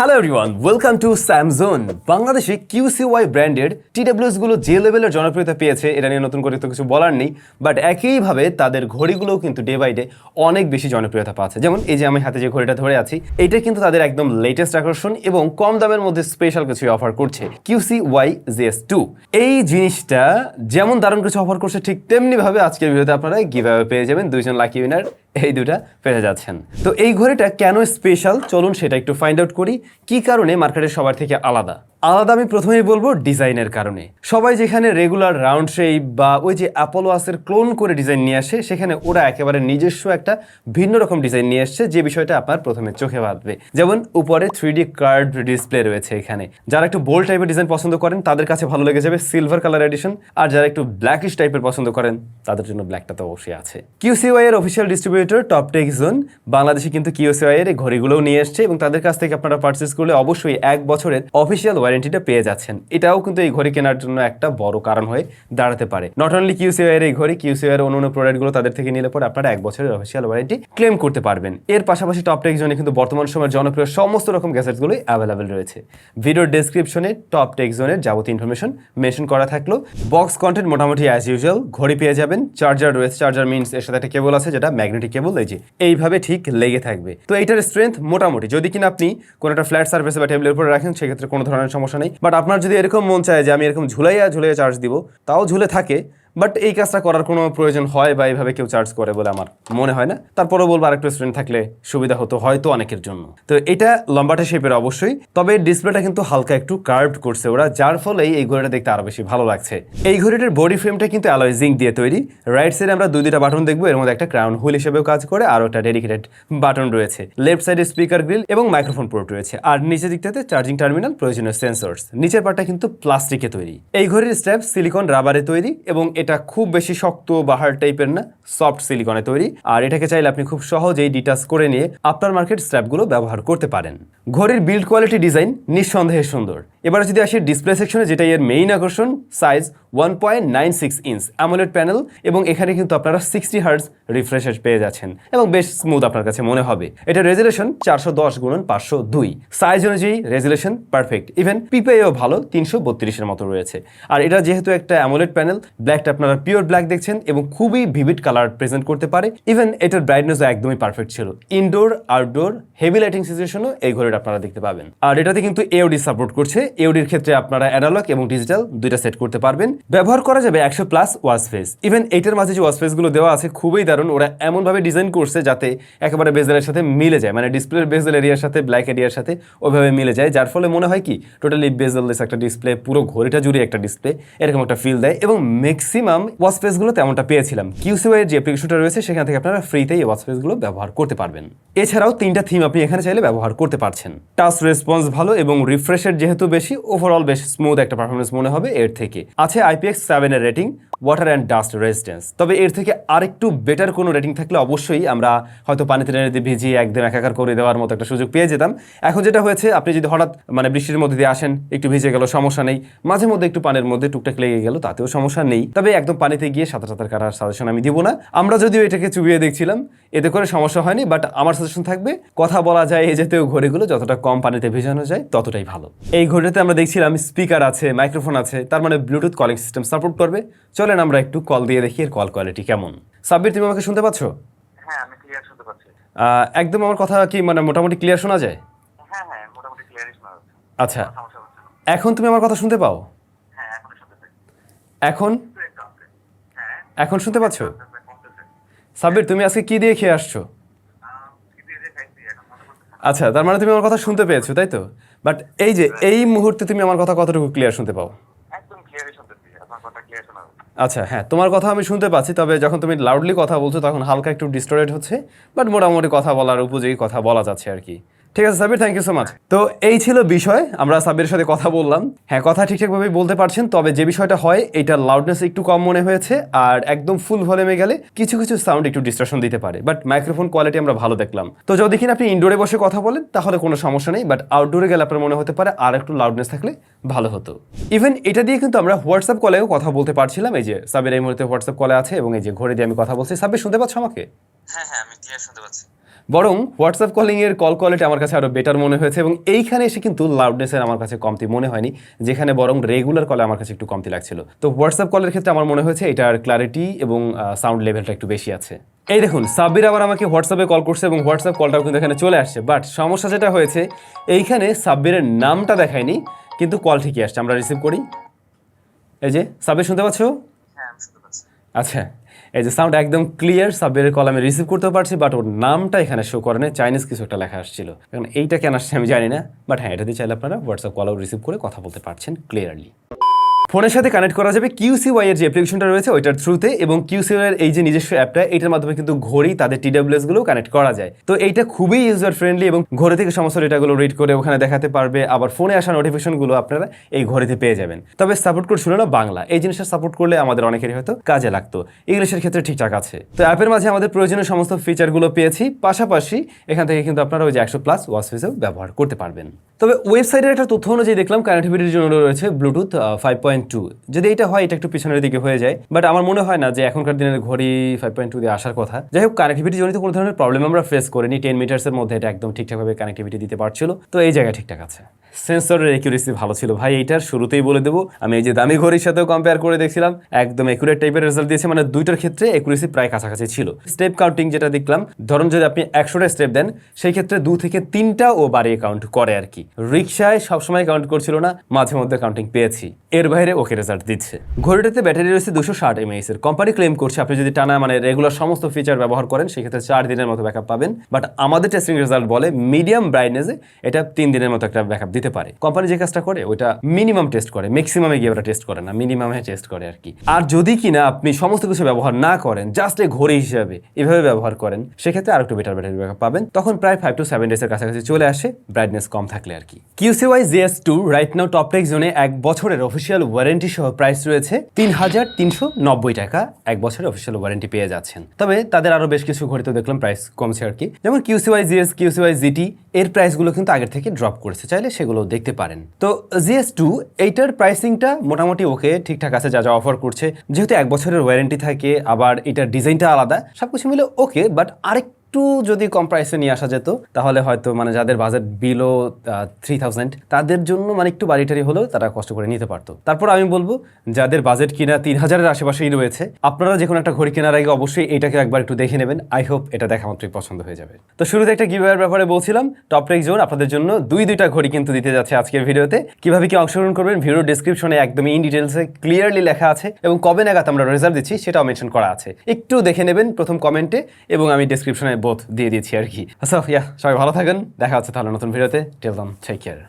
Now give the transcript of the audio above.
Hello everyone welcome to স্যামজোন বাংলাদেশে QCY ব্র্যান্ডেরগুলো যে লেভেলের জনপ্রিয়তা পেয়েছে, এটা নিয়ে নতুন করে তো কিছু বলার নেই বাট একইভাবে তাদের ঘড়িগুলোও কিন্তু ডে বাই ডে অনেক বেশি জনপ্রিয়তা পাচ্ছে। যেমন এই যে আমি হাতে যে ঘড়িটা ধরে আছি, এটা কিন্তু তাদের একদম লেটেস্ট আকর্ষণ এবং কম দামের মধ্যে স্পেশাল কিছু অফার করছে কিউসি ওয়াই জিএস টু এই জিনিসটা যেমন দারুণ কিছু অফার করছে, ঠিক তেমনি ভাবে আজকের ভিডিওতে আপনারা গিভ পেয়ে যাবেন। দুইজন লাকি উইনার এই দুটা পেরে যাচ্ছেন। তো এই ঘড়িটা কেন স্পেশাল চলুন সেটা একটু ফাইন্ড আউট করি। কি কারণে মার্কেটের সবার থেকে আলাদা? আলাদা আমি প্রথমেই বলব ডিজাইনের কারণে। সবাই যেখানে রেগুলার রাউন্ড শেপ বা ওই যে অ্যাপোলো আসের ক্লোন করে ডিজাইন নিয়ে আসে, সেখানে ওরা একেবারে নিজস্ব একটা ভিন্ন রকম ডিজাইন নিয়ে আসছে যে বিষয়টা আপনার প্রথমে চোখে বাঁধবে। যেমন উপরে থ্রি ডি কার্ড ডিসপ্লে রয়েছে এখানে। যারা একটু বোল্ড টাইপের ডিজাইন পছন্দ করেন, তাদের কাছে ভালো লেগে যাবে সিলভার কালার এডিশন আর যারা একটু ব্ল্যাকিশ টাইপের পছন্দ করেন, তাদের জন্য ব্ল্যাকটা তো অবশ্যই আছে। কিউসিওয়াই এর official distributor top tech zone বাংলাদেশে কিন্তু কিউসিওয়াই এর ঘড়িগুলোও নিয়ে এসছে এবং তাদের কাছ থেকে আপনারা পারচেস করলে অবশ্যই এক বছরের অফিসিয়াল ওয়ারেন্টিটা পেয়ে যাচ্ছেন। এটাও কিন্তু এই ঘড়ি কেনার জন্য একটা বড় কারণ হয়ে দাঁড়াতে পারে। নট অনলি কিউসিওয়াই এর এই ঘড়ি কিউসিওয়াই এর অন্য অন্য প্রোডাক্টগুলো তাদের থেকে নিলে পরে আপনারা এক বছরের অফিসিয়াল ওয়ারেন্টি ক্লেম করতে পারবেন। এর পাশাপাশি টপ টেক জোনে কিন্তু বর্তমান সময়ের জনপ্রিয় সমস্ত রকম গ্যাজেটসগুলোই অ্যাভেলেবেল রয়েছে। ভিডিওর ডেসক্রিপশনে টপ টেক জোনের যাবতীয় ইনফরমেশন মেনশন করা থাকল। বক্স কন্টেন্ট মোটামুটি অ্যাজ ইউজুয়াল ঘড়ি পেয়ে যাবেন। চার্জার রয়েছে চার্জার মিনস এর সাথে একটা কেবল আছে, যেটা ম্যাগনেটিক কেবল এই যে, এইভাবে ঠিক লেগে থাকবে। তো এইটার স্ট্রেংথ মোটামুটি। যদি কিনা আপনি কোনো একটা ফ্ল্যাট সার্ভিস বা টেবিলের উপরে রাখেন, সেক্ষেত্রে কোনো ধরনের সমস্যা নেই। বাট আপনার যদি এরকম মন চায় যে আমি এরকম ঝুলাইয়া ঝুলাইয়া চার্জ দিব, তাও ঝুলে থাকে। বাট এই কাজটা করার কোনো প্রয়োজন হয় বা এইভাবে কেউ চার্জ করে বলে আমার মনে হয় না। তারপরেও বলব আরেকটু স্ট্রেন্থ থাকলে সুবিধা হতো হয়তো অনেকের জন্য। তো এটা লম্বাটা শেপের অবশ্যই। তবে ডিসপ্লেটা কিন্তু হালকা একটু কার্ভড করছে ওরা, যার ফলে এই ঘড়িটা দেখতে আরও বেশি ভালো লাগছে। এই ঘড়িটার বডি ফ্রেমটা কিন্তু অ্যালয় জিঙ্ক দিয়ে তৈরি। রাইট সাইডে আমরা দুই দুইটা বাটন দেখব। এর মধ্যে একটা ক্রাউন হুইল হিসেবেও কাজ করে আর একটা ডেডিকেটেড বাটন রয়েছে। লেফট সাইডে স্পিকার গ্রিল এবং মাইক্রোফোন পোর্ট রয়েছে। আর নিচের দিকটাতে চার্জিং টার্মিনাল প্রয়োজনীয় সেন্সর্স নিচের পার্টটা কিন্তু প্লাস্টিকে তৈরি। এই ঘড়ির স্ট্র্যাপ সিলিকন রাবারে তৈরি এবং এটা খুব বেশি শক্ত বা হার্ড টাইপের না সফট সিলিকনে তৈরি। আর এটাকে চাইলে আপনি খুব সহজেই ডিটাচ করে নিয়ে আপনার মার্কেট স্ট্র্যাপগুলো ব্যবহার করতে পারেন। ঘড়ির বিল্ড কোয়ালিটি ডিজাইন নিঃসন্দেহে সুন্দর। এবার যদি আসি ডিসপ্লে সেকশনে যেটা এর মেইন আকর্ষণ size one point nine six inch AMOLED panel এবং এখানে কিন্তু আপনারা সিক্সটি হার্টস রিফ্রেশ পেয়ে যাচ্ছেন এবং বেশ স্মুথ আপনার কাছে মনে হবে। এটা রেজুলেশন চারশো দশ গুণন পাঁচশো দুই। সাইজ অনুযায়ী রেজুলেশন পারফেক্ট ইভেন পিপিআইও ভালো, তিনশো বত্রিশের মতো রয়েছে। আর এটা যেহেতু একটা অ্যামোলেড প্যানেল ব্ল্যাকটা আপনারা পিওর ব্ল্যাক দেখছেন এবং খুবই ভিভিড কালার প্রেজেন্ট করতে পারে। ইভেন এটার ব্রাইটনেসও একদমই পারফেক্ট ছিল। ইনডোর আউটডোর হেভি লাইটিং সিচুয়েশনও এই ঘড়িটা আপনারা দেখতে পাবেন। আর এটাতে কিন্তু এওডি সাপোর্ট করছে এওডির ক্ষেত্রে আপনারা অ্যানালগ এবং ডিজিটাল দুইটা সেট করতে পারবেন। ব্যবহার করা যাবে একশো প্লাস ওয়াশ ফেস ইভেন এইটার মাঝে যে ওয়াশ ফেসগুলো দেওয়া আছে, খুবই দারুণ। ওরা এমনভাবে ডিজাইন করছে যাতে একেবারে বেজেলের সাথে মিলে যায়। মানে ডিসপ্লের বেজেল এরিয়ার সাথে ব্ল্যাক এরিয়ার সাথে ওইভাবে মিলে যায়। যার ফলে মনে হয় কি টোটালি বেজেললেস একটা ডিসপ্লে পুরো ঘড়িটা জুড়ে একটা ডিসপ্লে এরকম একটা ফিল দেয়। এবং ম্যাক্সিমাম ওয়াশ ফেসগুলো তেমনটা পেয়েছিলাম। কিউসিওয়াই যে অ্যাপ্লিকেশনটা রয়েছে, সেখান থেকে আপনারা ফ্রিতে এই ওয়াশ ফেসগুলো ব্যবহার করতে পারবেন। এছাড়াও তিনটা থিম আপনি এখানে চাইলে ব্যবহার করতে পারছেন। টাচ রেসপন্স ভালো এবং রিফ্রেশের যেহেতু ওভারঅল বেশ স্মুথ একটা পারফরমেন্স মনে হবে এর থেকে। আছে আইপিএক্স সেভেনের rating water and dust resistance তবে এর থেকে আরেকটু বেটার কোনো রেটিং থাকলে অবশ্যই আমরা হয়তো পানিতে দিয়ে ভিজিয়ে একদম একাকার করে দেওয়ার মতো একটা সুযোগ পেয়ে যেতাম। এখন যেটা হয়েছে, আপনি যদি হঠাৎ মানে বৃষ্টির মধ্যে দিয়ে আসেন, একটু ভিজে গেল, সমস্যা নেই। মাঝে মধ্যে একটু পানির মধ্যে টুকটাক লেগে গেল, তাতেও সমস্যা নেই। তবে একদম পানিতে গিয়ে সাঁতার সাঁতার কাটার সাজেশন আমি দিব না। আমরা যদিও এটাকে চুবিয়ে দেখছিলাম, এতে করে সমস্যা হয়নি বাট আমার সাজেশন থাকবে, কথা বলা যায়, এই জাতীয় ঘড়িগুলো যতটা কম পানিতে ভেজানো যায়, ততটাই ভালো। এই ঘড়িতে আমরা দেখছিলাম স্পিকার আছে মাইক্রোফোন আছে, তার মানে ব্লুটুথ কলিং সিস্টেম সাপোর্ট করবে। চলেন আমরা একটু কল দিয়ে দেখি এর কল কোয়ালিটি কেমন। সাব্বির তুমি আমাকে শুনতে পাচ্ছ? হ্যাঁ আমি ক্লিয়ার শুনতে পাচ্ছি। একদম আমার কথা কি মানে মোটামুটি ক্লিয়ার শোনা যায়? হ্যাঁ হ্যাঁ মোটামুটি ক্লিয়ারই শোনা যাচ্ছে। আচ্ছা। এখন তুমি আমার কথা শুনতে পাও? হ্যাঁ এখন শুনতে পাচ্ছি। এখন? হ্যাঁ। এখন শুনতে পাচ্ছ? সাব্বির তুমি আজকে কি দিয়ে খেয়ে আসছো। আচ্ছা তার মানে তুমি আমার কথা শুনতে পেয়েছ তাই তো? বাট এই যে এই মুহূর্তে তুমি আমার কথা কতটুকু ক্লিয়ার শুনতে পাও একদম ক্লিয়ারই শুনতেছি আপনার কথা ক্লিয়ার শোনা যাচ্ছে আচ্ছা হ্যাঁ তোমার কথা আমি শুনতে পাচ্ছি, তবে যখন তুমি লাউডলি কথা বলছো, তখন হালকা একটু ডিস্টোরেট হচ্ছে বাট মোটামুটি কথা বলার উপযোগী কথা বলা যাচ্ছে আর কি। ঠিক আছে Sabir thank you so much তো এই ছিল বিষয়, আমরা সাবিরের সাথে কথা বললাম। হ্যাঁ কথা ঠিকঠাকভাবে বলতে পারছেন, তবে যে বিষয়টা হয়, এটা লাউডনেস একটু কম মনে হয়েছে, আর একদম ফুল ভলিউমে গেলে কিছু কিছু সাউন্ড একটু ডিস্ট্রাকশন দিতে পারে বাট মাইক্রোফোন কোয়ালিটি আমরা ভালো দেখলাম। তো যদি কিনা আপনি ইনডোরে বসে কথা বলেন, তাহলে কোনো সমস্যা নেই বাট আউটডোরে গেলে আপনার মনে হতে পারে আর একটু লাউডনেস থাকলে ভালো হতো। ইভেন এটা দিয়ে কিন্তু আমরা হোয়াটসঅ্যাপ কলেও কথা বলতে পারছিলাম, এই যে সাবির এই মুহূর্তে হোয়াটসঅ্যাপ কলে আছে, এবং এই যে ঘড়ি দিয়ে আমি কথা বলছি সাবির শুনতে পাচ্ছ আমাকে? হ্যাঁ হ্যাঁ আমি ক্লিয়ার শুনতে পাচ্ছি। বরং হোয়াটসঅ্যাপ কলিংয়ের কল কোয়ালিটি আমার কাছে আরও বেটার মনে হয়েছে এবং এইখানে এসে কিন্তু লাউডনেসের আমার কাছে কমতি মনে হয়নি যেখানে বরং রেগুলার কলে আমার কাছে একটু কমতি লাগছিল। তো হোয়াটসঅ্যাপ কলের ক্ষেত্রে আমার মনে হয়েছে এটার ক্লারিটি এবং সাউন্ড লেভেলটা একটু বেশি আছে। এই দেখুন সাব্বির আবার আমাকে হোয়াটসঅ্যাপে কল করছে এবং হোয়াটসঅ্যাপ কলটাও কিন্তু এখানে চলে আসছে। বাট সমস্যা যেটা হয়েছে এইখানে সাব্বিরের নামটা দেখায়নি কিন্তু কল ঠিকই আসছে। আমরা রিসিভ করি। এই যে সাব্বির শুনতে পাচ্ছো? হ্যাঁ আমি শুনতে পাচ্ছি। আচ্ছা। এই যে সাউন্ড একদম ক্লিয়ার সাবের কল আমি রিসিভ করতে পারছি বাট ওর নামটা এখানে শো করে না চাইনিজ কিছু একটা লেখা আসছিল। এখন এইটা কেন আসছে আমি জানি না বাট হ্যাঁ এটা দিয়ে চাইলে আপনারা হোয়াটসঅ্যাপ কলও রিসিভ করে কথা বলতে পারছেন ক্লিয়ারলি ফোনের সাথে কানেক্ট করা যাবে কিউসিওয়াই এর যে অ্যাপ্লিকেশনটা রয়েছে, ওইটার থ্রুতে এবং কিউসিওয়াই এর এই যে নিজস্ব অ্যাপটা এটার মাধ্যমে কিন্তু ঘড়ি, তাদের টিডাব্লিউএসগুলো কানেক্ট করা যায়। তো এইটা খুবই ইউজার ফ্রেন্ডলি এবং ঘড়ি থেকে সমস্ত ডেটাগুলো রিড করে ওখানে দেখাতে পারবে। আবার ফোনে আসা নোটিফিকেশনগুলো আপনারা এই ঘড়িতে পেয়ে যাবেন। তবে সাপোর্ট করছিল না বাংলা। এই জিনিসটা সাপোর্ট করলে আমাদের অনেকেরই হয়তো কাজে লাগতো। ইংলিশের ক্ষেত্রে ঠিকঠাক আছে। তো অ্যাপের মাঝে আমাদের প্রয়োজনীয় সমস্ত ফিচারগুলো পেয়েছি। পাশাপাশি এখান থেকে কিন্তু আপনারা ওই যে একশো প্লাস ফিসেও ব্যবহার করতে পারবেন। তবে ওয়েবসাইটের একটা তথ্য অনুযায়ী দেখলাম কানেক্টিভিটির জন্য রয়েছে ব্লুটুথ ফাইভ পয়েন্ট টু যদি এটা হয়, এটা একটু পিছনের দিকে হয়ে যায়। বাট আমার মনে হয় না যে এখনকার দিনের ঘড়ি ফাইভ পয়েন্ট টু দিয়ে আসার কথা। যাই হোক কানেক্টিভিটি জনিত কোনো ধরনের প্রবলেম আমরা ফেস করিনি। টেন মিটার্সের মধ্যে এটা একদম ঠিকঠাকভাবে কানেক্টিভিটি দিতে পারছিল। তো এই জায়গায় ঠিকঠাক আছে। সেন্সরের একিউরেসি ভালো ছিল। ভাই, এইটার শুরুতেই বলে দেবো, আমি এই যে দামি ঘড়ির সাথেও কম্পেয়ার করে দেখছিলাম, একদম একুরেট টাইপের রেজাল্ট দিয়েছে মানে দুইটার ক্ষেত্রে একুরেসি প্রায় কাছাকাছি ছিল। স্টেপ কাউন্টিং যেটা দেখলাম, ধরুন যদি আপনি একশোটা স্টেপ দেন, সেই ক্ষেত্রে দু থেকে তিনটা ও বাড়িয়ে কাউন্ট করে আর কি। রিক্সায় সবসময় কাউন্ট করছিল না, মাঝে মধ্যে কাউন্টিং পেয়েছি। এর বাইরে ওকে রেজাল্ট দিচ্ছে। ঘড়িটাতে ব্যাটারি রয়েছে দুশো ষাট এমএএস এর। কোম্পানি ক্লেম করছে, আপনি যদি টানা মানে রেগুলার সমস্ত ফিচার ব্যবহার করেন, সেক্ষেত্রে চার দিনের মতো ব্যাকআপ পাবেন। বাট আমাদের টেস্টিং রেজাল্ট বলে মিডিয়াম ব্রাইটনেসে এটা তিন দিনের মতো একটা ব্যাকআপ দিতে পারে। কোম্পানি যে কাজটা করে ওটা মিনিমাম টেস্ট করে। ম্যাক্সিমামে গিয়ে ওরা টেস্ট করে না মিনিমামে টেস্ট করে আর কি। আর যদি কিনা আপনি সমস্ত কিছু ব্যবহার না করেন জাস্ট এই ঘড়ি হিসাবে এভাবে ব্যবহার করেন, সেক্ষেত্রে আর একটু বেটার ব্যাটারি ব্যাকআপ পাবেন। তখন প্রায় ফাইভ টু সেভেন ডেজের কাছাকাছি চলে আসে ব্রাইটনেস কম থাকলে আর কি। QCY GS two right now top tech জোনে এক বছরের অফিসিয়াল ওয়ারেন্টি সহ প্রাইস রয়েছে তিন হাজার তিনশো নব্বই টাকা এক বছরের অফিসিয়াল ওয়ারেন্টি পেয়ে যাচ্ছেন। তবে তাদের আরও বেশ কিছু ঘড়িতে দেখলাম প্রাইস কমছে আর কি। যেমন কিউসিওয়াই জিএস কিউসিওয়াই জিটি এর প্রাইসগুলো কিন্তু আগের থেকে ড্রপ করেছে। চাইলে সেগুলো দেখতে পারেন। তো জিএস টু, এইটার প্রাইসিংটা মোটামুটি ওকে ঠিকঠাক আছে, যা যা অফার করছে। যেহেতু এক বছরের ওয়ারেন্টি থাকে, আবার এটার ডিজাইনটা আলাদা, সবকিছু মিলে ওকে বাট আরেক একটু যদি কম প্রাইসে নিয়ে আসা যেত, তাহলে হয়তো মানে যাদের বাজেট বিলো থ্রি থাউজেন্ড তাদের জন্য মানে একটু বাড়িটারি হলেও তারা কষ্ট করে নিতে পারতো। তারপর আমি বলব, যাদের বাজেট কিনা তিন হাজারের আশেপাশেই রয়েছে, আপনারা যে কোনো একটা ঘড়ি কেনার আগে অবশ্যই এটাকে একবার একটু দেখে নেবেন। আই হোপ এটা দেখা মাত্রই পছন্দ হয়ে যাবে। তো শুরুতে একটা গিভওয়ের ব্যাপারে বলছিলাম টপ টেক জোন আপনাদের জন্য দুই, দুইটা ঘড়ি কিন্তু দিতে যাচ্ছে আজকের ভিডিওতে। কীভাবে কি অংশগ্রহণ করবেন ভিডিও ডিসক্রিপশনে একদম ইন ডিটেলসে ক্লিয়ারলি লেখা আছে এবং কবে নাগাদ আমরা রেজাল্ট দিচ্ছি সেটাও মেনশন করা আছে। একটু দেখে নেবেন প্রথম কমেন্টে এবং আমি ডিসক্রিপশনে বোথ দিয়ে দিয়েছি আর কি। আচ্ছা ইয়া সবাই ভালো থাকেন। দেখা হচ্ছে তাহলে নতুন ভিডিওতে। টেল দাম টেক